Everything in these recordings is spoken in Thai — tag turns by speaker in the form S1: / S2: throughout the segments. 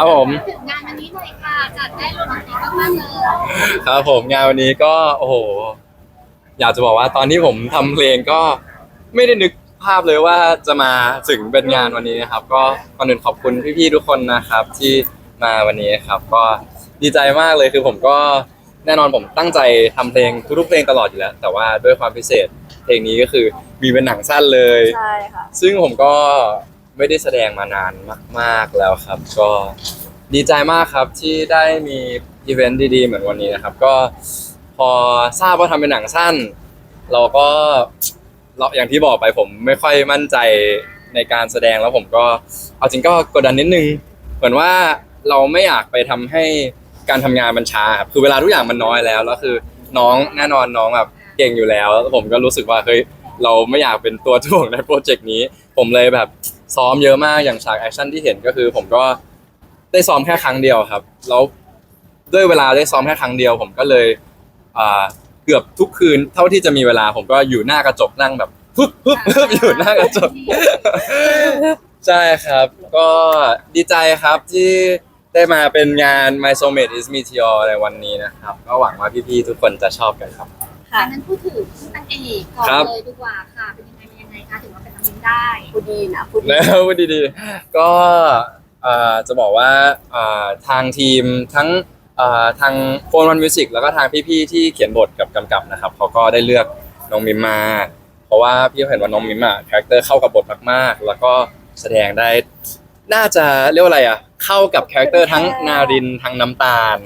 S1: ครับผม
S2: ถึงงานวันนี้หน่อยค่ะจัดได้โรแมนติกมากๆเลย
S1: ครับผมงานวันนี้ก็โอ้โห อยากจะบอกว่าตอนที่ผมทำเพลงก็ไม่ได้นึกภาพเลยว่าจะมาถึงเป็นงานวันนี้นะครับ ก็ก่อนอื่นขอบคุณพี่ๆทุกคนนะครับ ที่มาวันนี้ครับ ก็ดีใจมากเลยคือผมก็แน่นอนผมตั้งใจทำเพลงทุกๆเพลงตลอดอยู่แล้ว แต่ว่าด้วยความพิเศษเพลงนี้ก็คือมีเป็นหนังสั้นเลย
S3: ใช่ค่ะ
S1: ซึ่งผมก็ ไม่ได้แสดงมานานมาก ๆแล้วครับ ก็ดีใจมากครับที่ได้มีอีเวนต์ดีๆ เหมือนวันนี้นะครับ ก็พอทราบว่าทำเป็นหนังสั้น เราก็เราอย่างที่บอกไปผมไม่ค่อยมั่นใจในการแสดงแล้วผมก็เอาจริงก็กดดันนิดนึง เหมือนว่าเราไม่อยากไปทำให้การทำงานมันช้าครับคือเวลาทุกอย่างมันน้อยแล้วแล้วคือน้องแน่นอนน้องแบบเก่งอยู่แล้วแล้วผมก็รู้สึกว่าเฮ้ยเราไม่อยากเป็นตัวถ่วงในโปรเจกต์นี้ ผมเลยแบบ ซ้อมเยอะมากอย่างฉากแอคชั่นที่เห็นก็คือ ผมก็ได้ซ้อมแค่ครั้งเดียวครับแล้วด้วยเวลาได้ซ้อมแค่ครั้งเดียว ผมก็เลยอ่าเกือบทุกคืนเท่าที่จะมีเวลา ผมก็อยู่หน้ากระจกนั่งแบบปึ๊บปึ๊บปึ๊บอยู่หน้ากระจก ใช่ครับ ก็ดีใจครับที่ได้มาเป็นงาน My Soulmate is Meteor ในวันนี้นะครับ ก็หวังว่าพี่ๆทุกคนจะชอบกันครับ
S3: ค่ะ
S2: อันนั้นพูดถึงนางเอกก่อน
S1: ครับ
S2: เลยดีกว่าค่ะ เป็นยังไง เป็นยังไงคะถึงว่าเป็นน้องมินได้
S3: พูดดีนะพูดดี
S1: แล้วพูดดีๆก็เอ่อจะบอกว่าเอ่อทางทีมทั้งเอ่อทางโฟนวันมิวสิกแล้วก็ทางพี่ๆที่เขียนบทกับกำกับนะครับเขาก็ได้เลือกน้องมิมมา เพราะว่าพี่เห็นว่าน้องมิมอะคาแรคเตอร์เข้ากับบทมากๆ แล้วก็แสดงได้น่าจะเรียกว่าอะไรอะเข้ากับคาแรคเตอร์ทั้งนารินทั้งน้ำตาล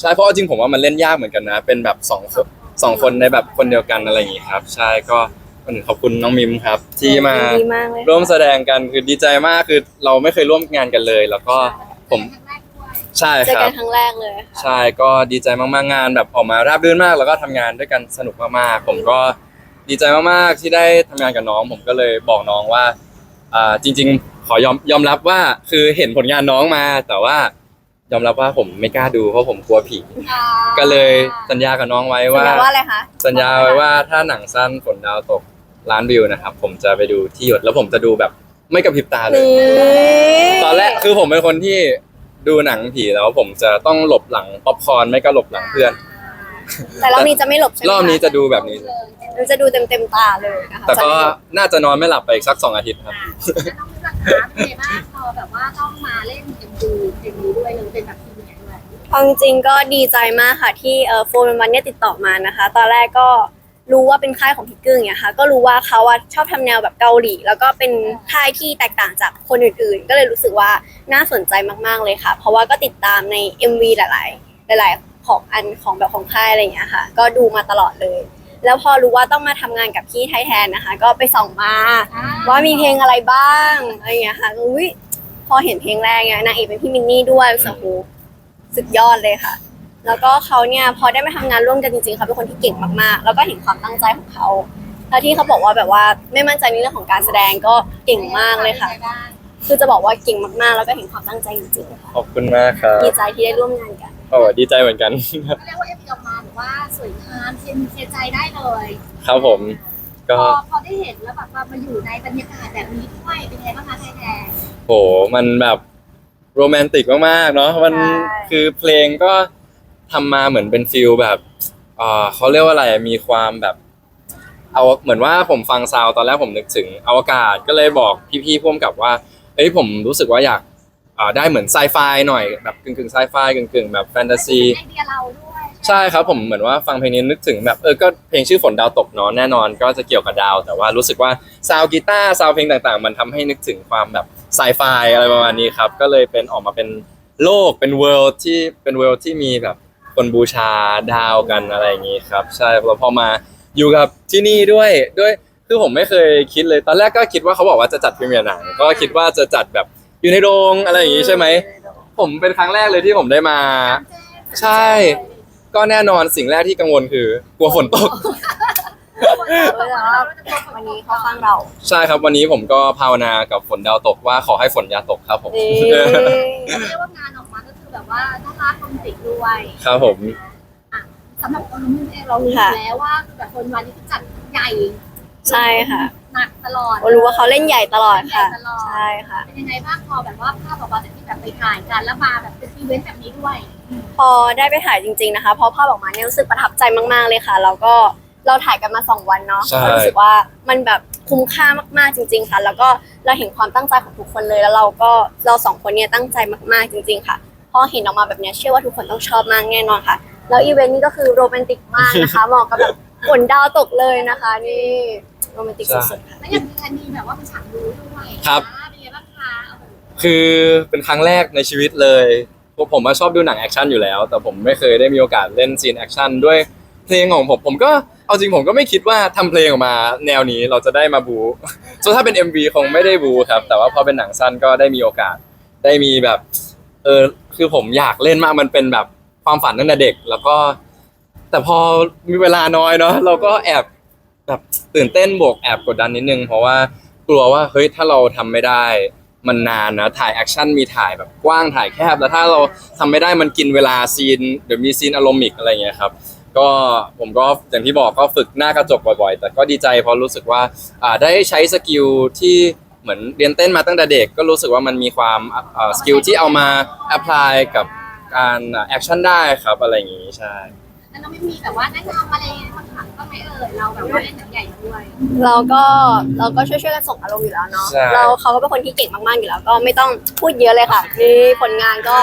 S1: ใช่เพราะเอาจริงผมว่ามันเล่นยากเหมือนกันนะ เป็นแบบสองคนสองคนในแบบคนเดียวกันอะไรอย่างงี้ครับ ใช่ก็ ก่อนอื่นขอบคุณน้องมิมครับ ที่มา
S3: ดีมากเลย
S1: ร่วมแสดงกันคือดีใจมากคือเราไม่เคยร่วมงานกันเลย แล้วก็ผม
S2: ครั้งแรกด้วย
S1: ใช่
S3: เจอ
S1: ครั
S3: กับ นครั้งแรกเลย
S1: ใช่ก็ดีใจมากๆงานแบบออกมาราบรื่นมาก แล้วก็ทำงานด้วยกันสนุกมากๆผมก็ดีใจมากๆที่ได้ทำงานกับน้อง ผมก็เลยบอกน้องว่าอ่าจริง ๆ ขอยอมยอมรับว่าคือเห็นผลงานน้องมา แต่ว่ายอมรับว่าผมไม่กล้าดูเพราะผมกลัวผี
S2: อ่า
S1: ก็เลยสัญญากับน้องไว้
S3: สัญ
S1: ว่า
S3: ญาว่าอะไรคะ
S1: สัญญาไว้ว่าถ้าหนังสั้นฝนดาวตก ล้านวิวนะครับผมจะไปดูที่หยดแล้วผมจะดูแบบไม่กระพริบตาเลย
S3: นี่
S1: ตอนแรกคือผมเป็นคนที่ดูหนังผีแล้วผมจะต้องหลบหลังป๊อปคอร์นไม่ก็หลบหลังเพื่อน
S3: แต่รอบนี้จะไม่หลบใช่ไหม
S1: รอบนี้จะดูแบบนี้
S3: เราจะดูเต็มเต็มๆตาเลยนะคะ
S1: แต่ก็
S3: จะไม่หลบ
S1: น่าจะนอนไม่หลับไปอีกสักสองอาทิตย์ครับ
S2: อ่าแล้วน้องมินล่ะคะเป็นไงบ้างพอแบบว่าต้องมาเล่นเอ็มดูเพลงนี้ด้วยเลยเป็นแบบพรีเมียร์ด้วย
S3: เอาจริงๆก็ดีใจมากค่ะที่เอ่อโฟนวันเนี่ยติดต่อมานะคะ ตอนแรกก็ รู้ว่าเป็นค่ายของพี่กึ้งเนี่ยค่ะ ก็รู้ว่าเขาอะชอบทำแนวแบบเกาหลี แล้วก็เป็นค่ายที่แตกต่างจากคนอื่นๆ ก็เลยรู้สึกว่าน่าสนใจมากๆเลยค่ะ เพราะว่าก็ติดตามใน MV หลาย ๆ หลาย ๆ ของอันของแบบของค่ายอะไรอย่างเงี้ยค่ะ ก็ดูมาตลอดเลย แล้วพอรู้ว่าต้องมาทำงานกับพี่ไทยแทนนะคะ ก็ไปส่องมา ว่ามีเพลงอะไรบ้างอะไรอย่างเงี้ยค่ะอุ้ยพอเห็นเพลงแรกเนี่ยนางเอกเป็นพี่มินนี่ด้วยรู้สึกโหสุดยอดเลยค่ะ แล้วก็เขาเนี่ยพอได้มาทำงานร่วมกันจริงๆเขาเป็นคนที่เก่งมากๆ แล้วก็เห็นความตั้งใจของเขาแล้วที่เขาบอกว่าแบบว่าไม่มั่นใจในเรื่องของการแสดงก็เก่งมากเลยค่ะ คือจะบอกว่าเก่งมากๆ แล้วก็เห็นความตั้งใจจริงๆค่ะ
S1: ขอบคุณมากครับ
S3: ดีใจที่ได้ร่วมงานกัน
S1: โอ้ดีใจเหมือนกัน
S2: ก็เรียกว่าเอ็มวีออกมาแบบว่าสวยงามเทียนเทียนใจได้เลย
S1: ครับผม
S2: พ
S1: ก็
S2: อพอได้เห็นแล้วแบบว่ามาอยู่ในบรรยากาศแบบนี้ด้วยเป็นไงบ้างคะไทยแทน
S1: โหมันแบบโรแมนติกมากๆเนาะมัน
S3: ใช่
S1: คือเพลงก็ ทำมาเหมือนเป็นฟิลแบบอ่าเขาเรียกว่าอะไรมีความแบบเอาเหมือนว่าผมฟังซาวด์ตอนแรกผมนึกถึงอวกาศก็เลยบอกพี่ๆพ่วงกับว่าเอ้ยผมรู้สึกว่าอยากอ่าได้เหมือนไซไฟหน่อยแบบกึ่งๆไซไฟกึ่งๆแบบแฟนตาซี
S2: ไอเดียเราด้วย
S1: ใช่ครับผมเหมือนว่าฟังเพลงนี้นึกถึงแบบเออก็เพลงชื่อฝนดาวตกเนาะแน่นอนก็จะเกี่ยวกับดาว แต่ว่ารู้สึกว่าซาวกีตาร์ซาวเพลงต่างๆ มันทำให้นึกถึงความแบบไซไฟอะไรประมาณนี้ครับ ก็เลยเป็นออกมาเป็นโลกเป็นเวิลด์ที่เป็นเวิลด์ที่มีแบบ คนบูชาดาวกันอะไรอย่างนี้ครับ ใช่แล้วพอมาอยู่กับที่นี่ด้วยด้วยคือผมไม่เคยคิดเลยตอนแรกก็คิดว่าเขาบอกว่าจะจัดพรีเมียร์หนังก็คิดว่าจะจัดแบบอยู่ในโรงอะไรอย่างนี้ใช่ไหมผมเป็นครั้งแรกเลยที่ผมได้มา ใช่ ก็แน่นอนสิ่งแรกที่กังวลคือกลัวฝนตก
S3: วันนี้เขาข้างเรา
S1: ใช่ครับวันนี้ผมก็ภาวนากับฝนดาวตกว่าขอให้ฝนอย่าตกครับผม
S3: นี่
S2: เรียกว่างานออกมาก็คือ แบบว่าน่ารักคอมติกด้วย
S1: ครับผม
S2: สำหรับตัวนุ่มเองเรารู้แล้วว่าคือแบบคนวันนี้คือจัดใหญ่
S3: ใช่ค่ะ
S2: หนักตลอด
S3: รู้ว่าเขาเล่นใหญ่ตลอดค่ะ
S2: เล่นใหญ่ตลอด
S3: ใช่ค่ะ
S2: เป็นยังไงบ้างพอแบบว่าภาพออกมาจากที่แบบไปถ่ายกันแล้วมาแบบเป็นอีเวนต์แบบนี้ด้วย
S3: พอได้ไปถ่ายจริงๆนะคะพอภาพออกมาเนี่ยรู้สึกประทับใจมากๆเลยค่ะ แล้วก็เราถ่ายกันมาสองวันเนาะ
S1: ใช่
S3: เรารู้สึกว่ามันแบบคุ้มค่ามากๆจริง ๆ ค่ะ แล้วก็เราเห็นความตั้งใจของทุกคนเลยแล้วเราก็เราสองคนเนี่ยตั้งใจมากๆจริง ๆ ค่ะ พอเห็นออกมาแบบเนี้ยเชื่อว่าทุกคนต้องชอบมากแน่นอนค่ะ แล้วอีเวนต์นี้ก็คือโรแมนติกมากนะคะเหมาะกับแบบฝนดาวตกเลยนะคะ นี่โรแมนติกสุดๆค่ะ
S2: แล้วอย่างมีอันนี้แบบว่าเป็นฉากรู้ด้วย
S1: ครับ
S2: อ่าเป็นไงบ้างคะโอ้โห
S1: คือเป็นครั้งแรกในชีวิตเลยเพราะผมมาชอบดูหนังแอคชั่นอยู่แล้ว แต่ผมไม่เคยได้มีโอกาสเล่นซีนแอคชั่นด้วยเพลงของผมผมก็เอาจริงผมก็ไม่คิดว่าทำเพลงออกมาแนวนี้เราจะได้มาบู ส่วนถ้าเป็น MV คงไม่ได้บูครับ แต่ว่าพอเป็นหนังสั้นก็ได้มีโอกาส ได้มีแบบ เออคือผมอยากเล่นมากมันเป็นแบบความฝันตั้งแต่เด็ก แล้วก็ แต่พอมีเวลาน้อยเนาะเราก็แอบแบบตื่นเต้นบวกแอบกดดันนิดนึง เพราะว่ากลัวว่าเฮ้ยถ้าเราทำไม่ได้ มันนานนะถ่ายแอคชั่นมีถ่ายแบบกว้างถ่ายแคบแล้วถ้าเราทำไม่ได้มันกินเวลาซีนเดี๋ยวมีซีนอารมณ์อีกอะไรเงี้ยครับก็ผมก็อย่างที่บอกก็ฝึกหน้ากระจกบ่อยๆ แต่ก็ดีใจเพราะรู้สึกว่าได้ใช้สกิลที่ เหมือนเรียนเต้นมาตั้งแต่เด็กก็รู้สึกว่ามันมีความอ่าสกิลที่เอามาแอพพลายกับการแอคชั่นได้ครับอะไรอย่างงี้ใช่
S2: แล้วเราไม่มีแบบว่าแนะนำอะไรบางครั้งก็ไม่เอ่ยเราแบบว่าเล่นหนังใหญ่ด้วย
S3: เราก็เราก็ช่วยๆกันส่งอารมณ์อยู่แล้วเนาะ
S1: ใช่
S3: เราเขาก็เป็นคนที่เก่งมากๆอยู่แล้ว ก็ไม่ต้องพูดเยอะเลยค่ะนี่ผลงานก็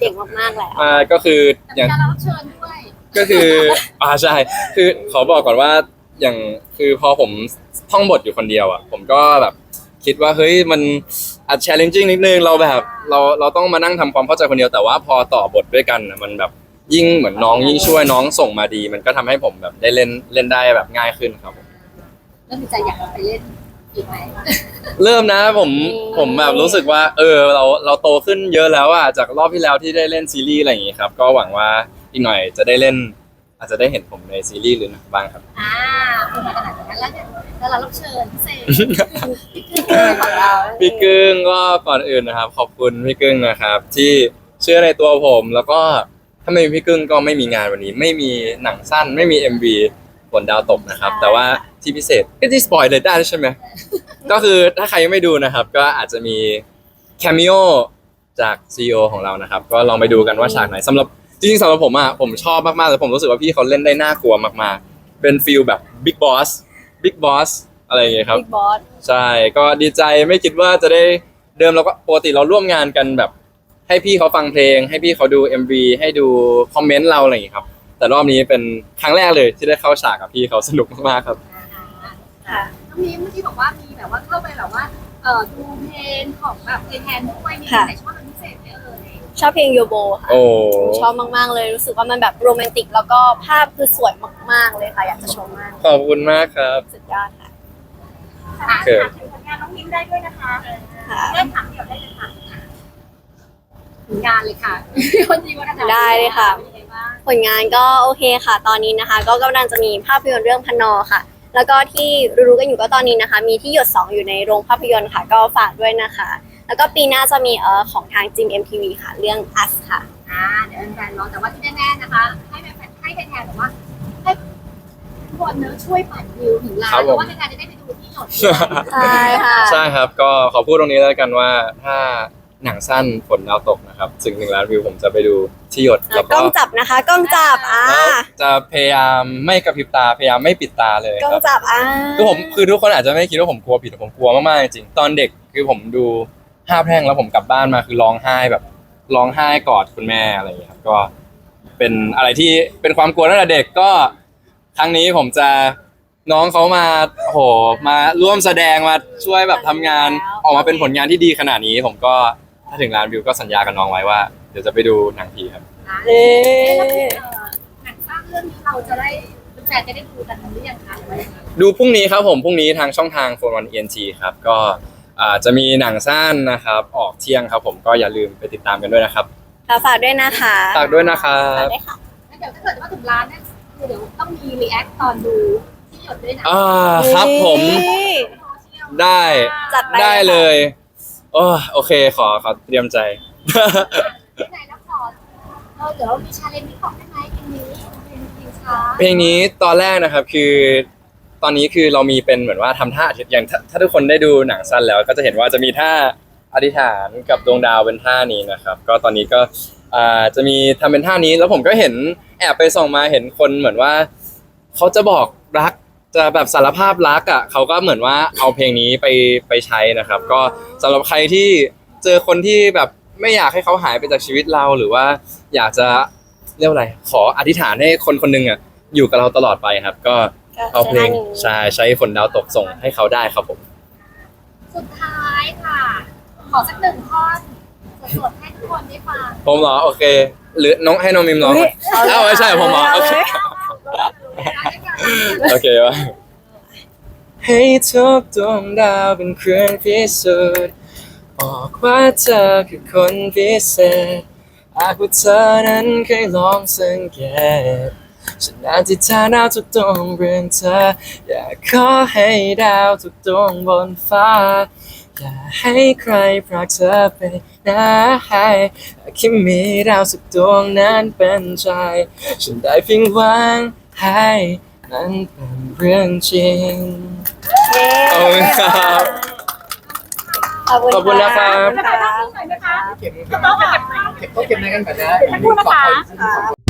S3: เก่งมากๆแล้ว
S1: อ่าก็คือ
S2: แต่
S1: อ
S2: มี
S1: ย่าง
S2: การรับเชิญด้วย
S1: ก็คืออ่าใช่คือขอบอกก่อนว่าอย่างคือพอผมท่องบทอยู่คนเดียวอะผมก็แบบ คิดว่าเฮ้ยมันอาจ challenging นิดนึงเราแบบเราเราต้องมานั่งทำความเข้าใจคนเดียวแต่ว่าพอต่อบทด้วยกันน่ะมันแบบยิ่งเหมือนน้องยิ่งช่วยน้องส่งมาดี มันก็ทำให้ผมแบบได้เล่นเล่นได้แบบง่ายขึ้นครับผม
S2: แล้วมีใจอยากไปเล่นอีกไหม
S1: เริ่มนะผมผมแบบรู้สึกว่า เออเราเราโตขึ้นเยอะแล้วอะจากรอบที่แล้วที่ได้เล่นซีรีส์อะไรอย่างงี้ครับก็หวังว่าอีกหน่อยจะได้เล่น อาจจะได้เห็นผมในซีรีส์หรือหนังบ้างครับ
S2: อ่า คุณมาขนาดนั้นแล้วเนี่ยแล้วเรารับเชิญพิเศษ
S3: ของเรา
S1: พี่กึ้งก็ก่อนอื่นนะครับ ขอบคุณพี่กึ้งนะครับ ที่เชื่อในตัวผมแล้วก็ถ้าไม่มีพี่กึ้งก็ไม่มีงานวันนี้ ไม่มีหนังสั้น ไม่มี MV ฝนดาวตกนะครับ แต่ว่าที่พิเศษก็ที่สปอยเลยได้ใช่ไหมก็คือถ้าใครยังไม่ดูนะครับ ก็อาจจะมีแคมิโอจาก CEO ของเรานะครับ ก็ลองไปดูกันว่าฉากไหนสำหรับจริงๆสำหรับผมอะผมชอบมากๆแต่ผมรู้สึกว่าพี่เขาเล่นได้น่ากลัวมากๆ เป็นฟิลแบบบิ๊กบอสบิ๊กบอสอะไรอย่างเงี้ยครับ
S3: บิ๊กบอส
S1: ใช่ ก็ดีใจไม่คิดว่าจะได้เดิมเราก็ปกติเราร่วมงานกันแบบ ให้พี่เขาฟังเพลง ให้พี่เขาดู MV ให้ดูคอมเมนต์เราอะไรอย่างงี้ครับ แต่รอบนี้เป็นครั้งแรกเลยที่ได้เข้าฉากกับพี่เขาสนุกมากๆครับ
S3: ค่ะ
S2: น้องมีเมื่อกี้บอกว่ามีแบบว่าเข้าไปแบบว่าเออดูเพลงของแบบเพลงแทนด้วยมีไหนชอบเป็น
S3: ชอบเพลงโยโบค่ะ
S1: โอ้
S3: ชอบมากๆเลยรู้สึกว่ามันแบบโรแมนติก แล้วก็ภาพคือสวยมากๆเลยค่ะอยากจะชมมาก
S1: ขอบคุณมากครับ
S3: สุดยอดค่ะ
S2: ค่ะ
S1: เกิด
S2: ถามถึงผลงานน้องมิ้นได้ด้วยนะคะ
S3: ค่ะ
S2: เริ่มถามเดี๋ยวได้เลยค่ะผลงานเลยค่ะคนจริงวัน
S3: ได้เลยค่ะ
S2: เป็นยังไงบ้าง
S3: ผลงานก็โอเคค่ะ ตอนนี้นะคะ ก็กำลังจะมีภาพยนตร์เรื่องพนอค่ะ แล้วก็ที่รู้ๆกันอยู่ก็ตอนนี้นะคะ มีที่หยดสองอยู่ในโรงภาพยนตร์ค่ะ ก็ฝากด้วยนะคะ แล้วก็ปีหน้าจะมีเอ่อของทางจิม MTV ค่ะ เรื่อง Us ค่ะ
S2: อ่าเดี๋ยวแฟนๆรอแต่ว่าที่แน่ๆนะคะ ให้แฟนๆให้แทนๆแบบว่าให้ทุกคนเนอะช่วยปั่นวิวถึงล้าน
S1: ครับ
S2: เพ
S1: ผม
S2: ราะว่าแฟนๆจะได้ไปดูที่หยดด้วย
S3: ใช่ค่ะ
S1: ใช่ครับ ก็ขอพูดตรงนี้แล้วกันว่าถ้าหนังสั้นฝนดาวตกนะครับถึงหนึ่งล้านวิวผมจะไปดูที่หยดแล้ว
S3: ก
S1: ก็
S3: ล้องจับนะคะกล้องจับอ่า
S1: แล้วจะพยายามไม่กระพริบตาพยายามไม่ปิดตาเลย
S3: กล้อ
S1: ค
S3: ง
S1: รับ
S3: จับอ่า
S1: คือผมคือทุกคนอาจจะไม่คิดว่าผมกลัวผิดแต่ผมกลัวมากๆจริงๆตอนเด็กคือผมดู ห้าแพร่งแล้วผมกลับบ้านมาคือร้องไห้แบบร้องไห้กอดคุณแม่อะไรอย่างเงี้ยครับก็เป็นอะไรที่เป็นความกลัวตั้งแต่เด็กก็ครั้งนี้ผมจะน้องเขามาโหมาร่วมแสดงมาช่วยแบบทำงานออกมาเป็นผลงานที่ดีขนาดนี้ ผมก็ถ้าถึงล้านวิวก็สัญญากับน้องไว้ว่าเดี๋ยวจะไปดูหนังผีครับ
S2: นะ
S3: เอ๊
S2: เอ๊ะแล้วะเอ่อหนังสร้างเรื่องนี้เราจะได้แฟนๆจะได้ดูกันหรือยังคะหรือว่ายังไง
S1: ดูพรุ่งนี้ครับผมพรุ่งนี้ทางช่องทางโฟนวันเอ็นทีครับก็อ่า จะมีหนังสั้นนะครับ ออกเที่ยงครับผมก็อย่าลืมไปติดตามกันด้วยนะครับ
S3: ค่ะฝากด้วยนะคะ
S1: ฝากด้วยนะครับ
S3: ฝากด้วยค่ะ
S2: แล้วเดี๋ยวถ้าเกิดว่าถึงร้านเนี่ยคือเดี๋ยวต้องมีรีแอคตอนดูที่หยดด้วยนะ
S1: อ่าครับผม
S3: นี่
S1: ได้
S3: จัดไป
S1: ได้เลยโอ้โอเคขอขอเตรียมใจ
S2: ที่ไหนแล้วขอเออเดี๋ยวเรามีชาเลนจ์ที่ของได้ไหมเพลงนี้เพลงเพลงช้า
S1: เพลงนี้ตอนแรกนะครับคือ ตอนนี้คือเรามีเป็นเหมือนว่าทำท่าอย่างถ้าถ้าทุกคนได้ดูหนังสั้นแล้ว ก็จะเห็นว่าจะมีท่าอธิษฐานกับดวงดาวเป็นท่านี้นะครับ ก็ตอนนี้ก็จะมีทำเป็นท่านี้แล้วผมก็เห็นแอบไปส่องมาเห็นคนเหมือนว่าเขาจะบอกรักจะแบบสารภาพรักอะเขาก็เหมือนว่าเอาเพลงนี้ไปไปใช้นะครับ ก็สำหรับใครที่เจอคนที่แบบไม่อยากให้เขาหายไปจากชีวิตเราหรือว่าอยากจะเรียกว่าอะไรขออธิษฐานให้คนคนหนึงอะอยู่กับเราตลอดไปครับ ก็ เอาเพลงใช่ใช้ฝนดาวตกส่งให้เขาได้ครับผม
S2: สุดท้ายค่ะ ขอสักหนึ่งท่อนสดๆให้ทุกคนได้ฟัง
S1: ผมเหรอโอเค หรือน้องให้น้องมิมร้องก่อนอ้าวไม่ใช่ผมเหรอโอเคโอเควะให้ทุกดวงดาวเป็นเครื่องพิสูจน์บอกว่าเธอคือคนพิเศษหากว่าเธอนั้นเคยลองสังเกต ฉันอ่านที่เธอหนาวทุกดวงเรื่องเธอ อยากขอให้ดาวทุกดวงบนฟ้า อย่าให้ใครพรากเธอไปนะให้คิดมีดาวสักดวงนั้นเป็นใจ ฉันได้เพียงหวังให้นั้นเป็นเรื่องจริง
S3: เย้
S1: ขอบคุณครับ
S3: ขอบคุณ
S1: ขอบคุณนะครับ
S3: ขอบคุณ
S2: หน่อยไหมคะ
S4: เก็บ
S2: ต้องเก็บ
S4: เก็บต้องเก็บในกันก่อนนะ
S2: พูดนะคะ
S3: ค่ะ